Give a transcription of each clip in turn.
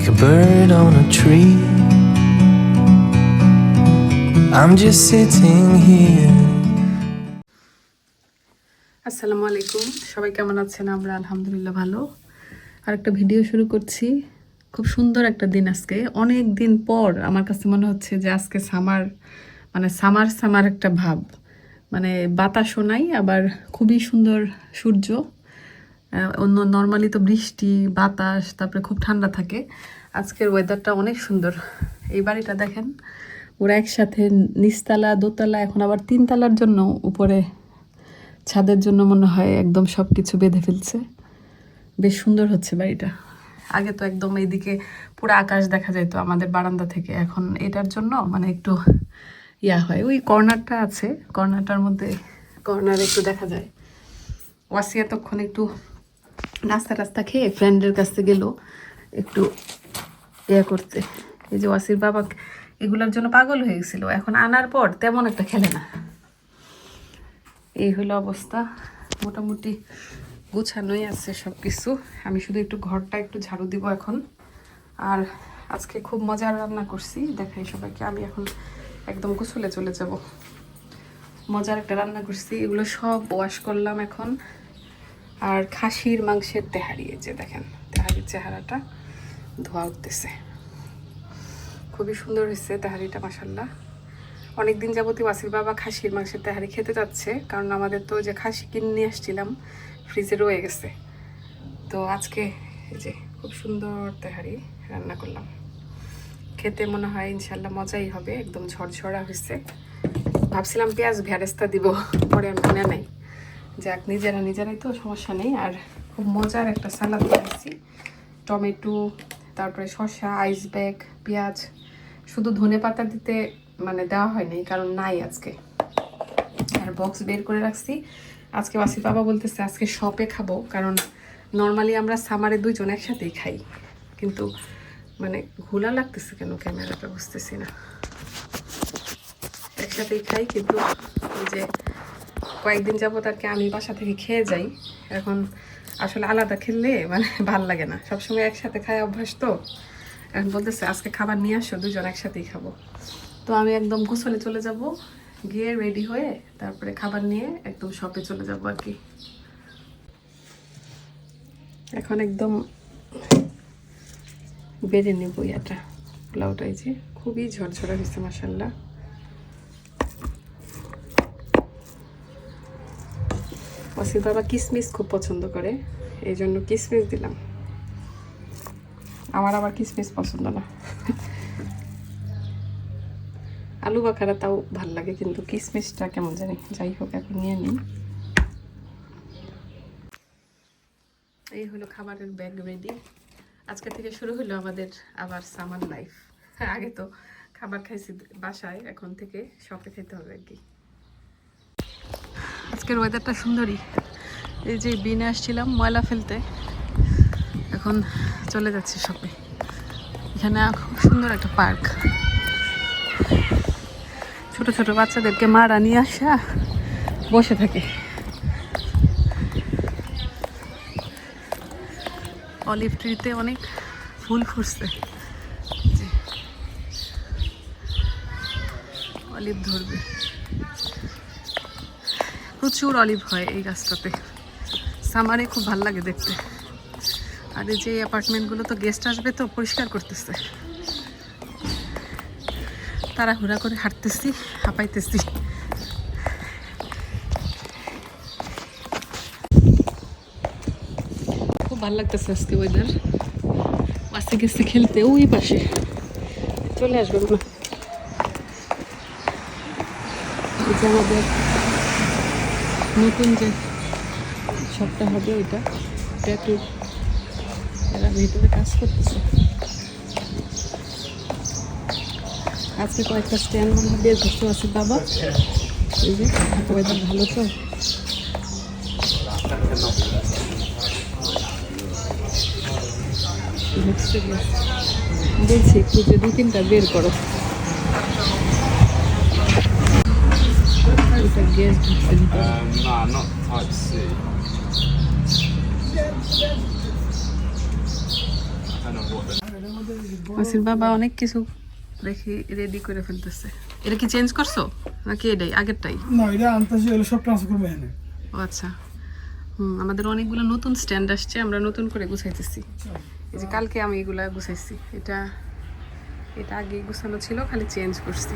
like a bird on a tree. I'm just sitting here. আসসালামু আলাইকুম। সবাই কেমন আছেন? আমরা আলহামদুলিল্লাহ ভালো। আর একটা ভিডিও শুরু করছি। খুব সুন্দর একটা দিন আজকে। অনেক দিন পর আমার কাছে মনে হচ্ছে যে আজকে সামার মানে সামার সামার একটা ভাব। মানে বাতাসও নাই, আবার খুবই সুন্দর সূর্য। অন্য নর্মালি তো বৃষ্টি, বাতাস, তারপরে খুব ঠান্ডা থাকে। আজকের ওয়েদারটা অনেক সুন্দর। এই বাড়িটা দেখেন, ওরা একসাথে নিচতলা, দোতলা, এখন আবার তিনতলার জন্য উপরে, ছাদের জন্য মনে হয় একদম সব কিছু বেঁধে ফেলছে। বেশ সুন্দর হচ্ছে বাড়িটা। আগে তো একদম এইদিকে পুরো আকাশ দেখা যেত আমাদের বারান্দা থেকে। এখন এটার জন্য মানে একটু ইয়া হয়। ওই কর্নারটা আছে, কর্নারটার মধ্যে, কর্নার একটু দেখা যায়। ওয়াসি এতক্ষণ একটু নাস্তা টাস্তা খেয়ে ফ্রেন্ডের কাছে গেল, একটু ইয়া করতে। এই যে ওয়াসির বাবা এগুলোর জন্য পাগল হয়ে গেছিল, এখন আনার পর তেমন একটা খেলে না। এই হলো অবস্থা। মোটামুটি গুছানোই আছে সব কিছু আমি শুধু একটু ঘরটা একটু ঝাড়ু দিব এখন। আর আজকে খুব মজার রান্না করছি। দেখাই সবাইকে, আমি এখন একদম গোসলে চলে যাব। মজার একটা রান্না করছি। এগুলো সব ওয়াশ করলাম এখন। আর খাসির মাংসের তেহারি, এই যে দেখেন, তেহারির চেহারাটা ধোয়া উঠতেছে। খুবই সুন্দর হয়েছে তেহারিটা মাসাল্লাহ অনেকদিন যাবতীয় ওয়াসির বাবা খাসির মাংসের তেহারি খেতে যাচ্ছে, কারণ আমাদের তো যে খাসি কিনে নিয়ে আসছিলাম, ফ্রিজে রয়ে গেছে। তো আজকে এই যে খুব সুন্দর তেহারি রান্না করলাম। খেতে মনে হয় ইনশাল্লাহ মজাই হবে, একদম ঝরঝরা হয়েছে। ভাবছিলাম পেঁয়াজ ভ্যারেস্তা দিব, পরে আমি মনে নাই। যাক, নিজেরা নিজেরাই তো সমস্যা নেই। আর খুব মজার একটা সালাদ বানিয়েছি টমেটো, তারপরে শসা আইস ব্যাগ পেঁয়াজ। শুধু ধনে পাতা দিতে মানে দেওয়া হয়নি, কারণ নাই আজকে। আর বক্স বের করে রাখছি। আজকে ওয়াসির বাবা বলতেছে, আজকে শপে খাব। কারণ নর্মালি আমরা সামারে দুইজন একসাথেই খাই। কিন্তু মানে ঘোলা লাগতেছে কেন? ক্যামেরাটা বুঝতেছি না। একসাথেই খাই, কিন্তু ওই যে কয়েকদিন যাবত আর কি আমি বাসা থেকে খেয়ে যাই। এখন আসলে আলাদা খেললে মানে ভালো লাগে না। সবসময় একসাথে খায় অভ্যাস তো। এখন বলতেছে, আজকে খাবার নিয়ে আসো, দুজন একসাথেই খাব। তো আমি একদম গোসলে চলে যাব, গিয়ে রেডি হয়ে তারপরে খাবার নিয়ে একদম শপে চলে যাব আর কি। এখন একদম বেড়ে নেব ইয়াটা পোলাওটা এই যে। খুবই ঝরঝরা হয়েছে মাসাল্লাহ অসিত বাবা কিসমিস খুব পছন্দ করে, এই জন্য কিসমিস দিলাম। আমার আবার কিসমিস পছন্দ না। আলু বাখারা তাও ভালো লাগে, কিন্তু কিসমিসটা কেমন জানি। যাই হোক, এখন নিয়ে নিই। এই হলো খাবারের ব্যাগ রেডি আজকে থেকে শুরু হলো আমাদের আবার সামার লাইফ আগে তো খাবার খাইছি বাসায়, এখন থেকে শপে খেতে হবে আর কি। আজকের ওয়েদারটা সুন্দরই। এই যে বিনে আসছিলাম, ময়লা ফেলতে। এখন চলে যাচ্ছি শপে এখানে খুব সুন্দর একটা পার্ক ছোট ছোট বাচ্চাদেরকে মারা নিয়ে আসা, বসে থাকে। অলিভ ট্রিতে অনেক ফুল ফুটছে। অলিভ ধরবে। প্রচুর অলিভ হয় এই গাছটাতে। সামারে খুব ভালো লাগে দেখতে। আর এই যে অ্যাপার্টমেন্টগুলো তো গেস্ট আসবে তো পরিষ্কার করতেছে। তারা তাড়াহুড়া করে হাঁটতেছি, হাঁপাইতেছি। খুব ভালো লাগতেছে আজকে ওয়েদার বাসে গেছে খেলতে, ওই পাশে। চলে আসবে আমাদের নতুন যে শপটা হবে ওইটা। ট্যাটু এরা ভিতরে কাজ করতেছে। আজকে কয়েকটা স্ট্যান্ড হয় বের করতে আছে বাবা। এই যে ওয়েদার ভালো তো? বলছি, একটু যে দু তিনটা বের করো। Um, nah, not type C. ওসির বাবা অনেক কিছু দেখি রেডি করে ফেলতেছে। এটা কি চেঞ্জ করছ? নাকি এটাই আগেরটাই? না এটা আনতেছি সব ট্রান্সফার করব এখানে। ও আচ্ছা। হুম আমাদের অনেকগুলো নতুন স্ট্যান্ড আসছে আমরা নতুন করে গুছাইতেছি। এই যে কালকে আমি এগুলা গুছাইছি। এটা এটা আগে গুছানো ছিল খালি চেঞ্জ করছি।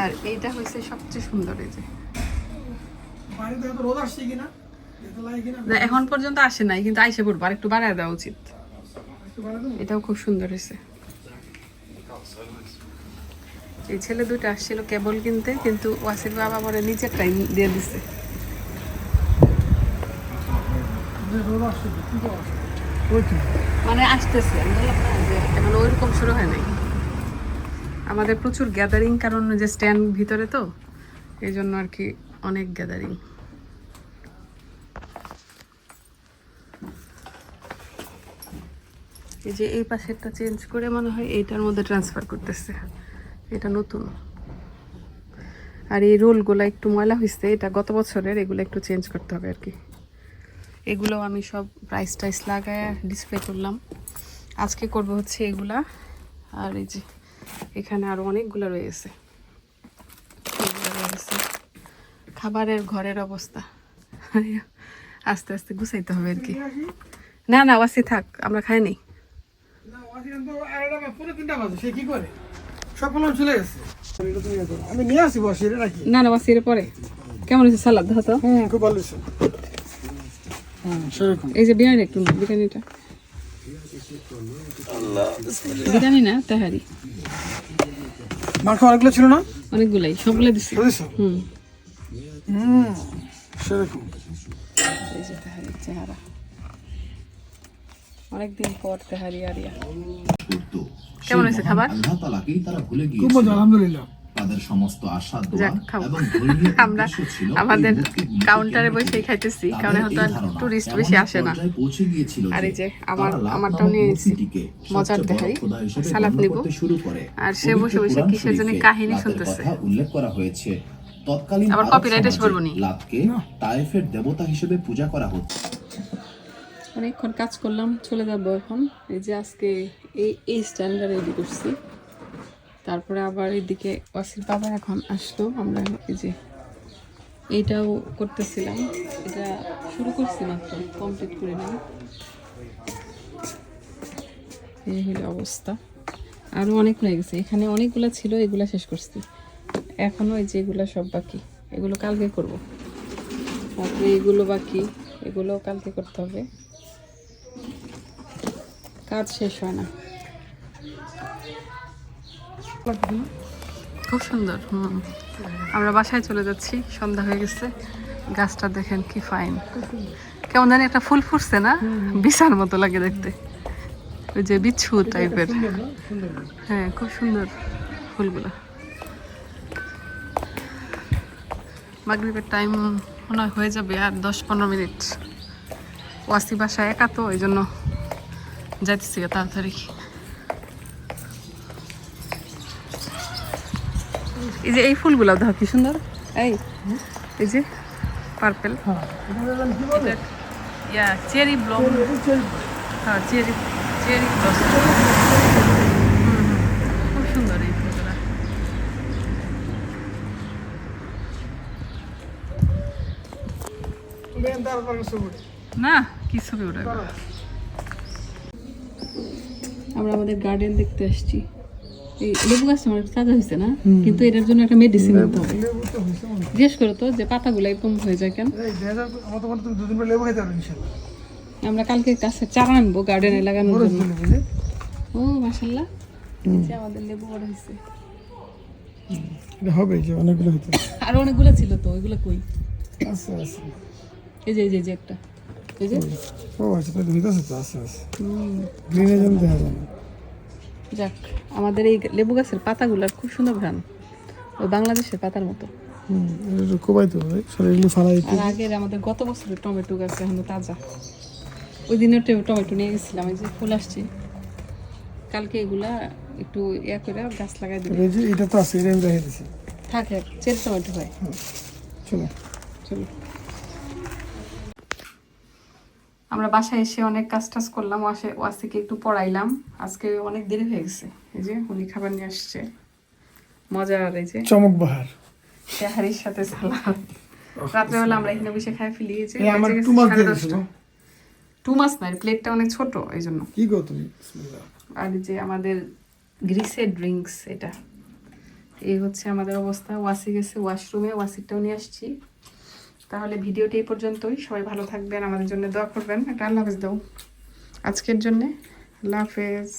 আর এইটা হয়েছে সবচেয়ে সুন্দর এই যে। এখন পর্যন্ত আসে নাই কিন্তু আইসে পড়ব আর একটু বাড়ায় দেওয়া উচিত। এটাও খুব সুন্দর হয়েছে। এই ছেলে দুটো আসছিল কেবল কিনতে কিন্তু ওয়াসির বাবা পরে নিচের টাইম দিয়ে দিছে। মানে আসতেছে। এখন ওইরকম শুরু হয় নাই। আমাদের প্রচুর গ্যাদারিং কারণ যে স্ট্যান্ড ভিতরে তো, এই জন্য আর কি অনেক গ্যাদারিং এই যে এই পাশেরটা চেঞ্জ করে মনে হয় এইটার মধ্যে ট্রান্সফার করতেছে। এটা নতুন। আর এই রোলগুলো একটু ময়লা হয়েছে এটা গত বছরের, এগুলো একটু চেঞ্জ করতে হবে আর কি। এগুলো আমি সব প্রাইস টাইস লাগায় ডিসপ্লে করলাম। আজকে করব হচ্ছে এগুলা। আর এই যে এখানে আরও অনেকগুলো রয়েছে। রয়েছে। খাবারের ঘরের অবস্থা। আস্তে আস্তে গুছাইতে হবে আর কি। না না ওয়াসি থাক আমরা খাই নাই। না, ওয়াসি পরে। কেমন হয়েছে সালাদ হতো হুম খুব ভালো হয়েছে। এই যে বিরিয়ানি একটু বিরিয়ানিটা। বিরিয়ানি না তাহারি। মাংস অনেকগুলো ছিল না? অনেকগুলাই সবগুলো দিছি। বুঝেছ হুম। হুম সেরকম। এই যে তাহারির চেহারা। অনেকদিন পর তেহারি আরিয়া কেমন হয়েছে খাবার? আল্লাহ তালাকেই তারা ভুলে খুব গিয়েছিল। আলহামদুলিল্লাহ। তাদের সমস্ত আশা দোয়া এবং আমরা আমাদের কাউন্টারে করে। খাইতেছি কারণ হয়তো টুরিস্ট বেশি আসে না। পৌঁছে গিয়েছিল আর এই যে আমার আমারটাও নিয়ে মজার দেখাই সালাদ নিব। শুরু করে। আর সে বসে বসে কিসের জানি শরীফে কাহিনী শুনতেছে। উল্লেখ করা হয়েছে। তৎকালীন আবার আরব copyright এসে পড়ব নি? লাতকে তায়েফের দেবতা হিসেবে পূজা করা হচ্ছে। অনেকক্ষণ কাজ করলাম চলে যাব এখন। এই যে আজকে এই এই স্ট্যান্ডটা রেডি করছি। তারপরে আবার এদিকে ওয়াসির বাবা এখন আসলো। আমরা এই যে এইটাও করতেছিলাম। এটা শুরু করছি মাত্র কমপ্লিট করে নিই এই হলো অবস্থা। আরও অনেক হয়ে গেছে। এখানে অনেকগুলো ছিল, এগুলো শেষ করছি। এখনও এই যে এগুলো সব বাকি। এগুলো কালকে করব। তারপরে এগুলো বাকি এগুলো কালকে করতে হবে। কাজ শেষ হয় না। খুব সুন্দর, হুম। আমরা বাসায় চলে যাচ্ছি, সন্ধ্যা হয়ে গেছে। গাছটা দেখেন কি ফাইন কেমন জানি একটা ফুল ফুটছে না? বিছার মতো লাগে দেখতে। ওই যে বিচ্ছু টাইপের হ্যাঁ খুব সুন্দর ফুলগুলো। মাগরিবের টাইম মনে হয় যাবে আর দশ পনেরো মিনিট। ওয়াসি বাসায় একা তো এই জন্য যাইতেছি তাড়াতাড়ি। এই যে এই ফুলগুলো দেখো কি সুন্দর। এই এই যে পার্পেল। হ্যাঁ ইয়া চেরি ব্লম। হ্যাঁ চেরি চেরি ব্লসম খুব সুন্দর এই ফুলগুলো। না কি ছবি ওটা আমরা আমাদের গার্ডেন দেখতে আসছি। এই লেবু গাছ আমার কাজা হয়েছে না? কিন্তু এটার জন্য একটা মেডিসিন দিতে হবে। তো। জিজ্ঞেস করো তো যে পাতাগুলো এরকম হয়ে যায় কেন? আমার কালকে গাছে চারা আনব গার্ডেনে লাগানোর জন্য। ও মাসাল্লাহ আমাদের লেবু বড় হয়েছে। হবে যে অনেকগুলো হইতে আর অনেকগুলো ছিল তো ওইগুলো কই? আচ্ছা আচ্ছা এই যে এই যে একটা। এই যে? ও আচ্ছা তাহলে হইতেছে তো আচ্ছা আচ্ছা গ্রিনের জন্য দেখা যায় যাক আমাদের এই লেবু গাছের পাতাগুলার খুব সুন্দর ঘ্রাণ। ওই বাংলাদেশের পাতার মতো। আর আগের আমাদের গত বছরের টমেটো গাছ এখনও তাজা। ওই দিনের টে- টমেটো নিয়ে গেছিলাম এই যে ফুল আসছে। কালকে এগুলা একটু ইয়া করে গাছ লাগাই দিবে। এটা তো আছে এটা আমি রেখে দিছি। থাকে চেরি টমেটো হয়। চলো। চলো। আমরা বাসায় এসে অনেক কাজ টাজ করলাম ওয়াসে ওয়াসিকে একটু পড়াইলাম। আজকে অনেক দেরি হয়ে গেছে। এই যে উনি খাবার নিয়ে আসছে। মজার এই যে চমক বাহার। তেহারির সাথে সালাদ। রাত্রেবেলা আমরা এখানে বসে খাই ফেলি এই এই আমার টু মাস নয় প্লেটটা অনেক ছোট এই জন্য। কি গো তুমি। আর এই যে আমাদের গ্রিসের ড্রিঙ্কস এটা। এই হচ্ছে আমাদের অবস্থা। ওয়াসি গেছে ওয়াশরুমে ওয়াসিরটাও নিয়ে আসছি। তাহলে ভিডিওটি এই পর্যন্তই। সবাই ভালো থাকবেন, আমাদের জন্য দোয়া করবেন। একটা আল্লাহ হাফেজ দাও। আজকের জন্যে আল্লাহ হাফেজ।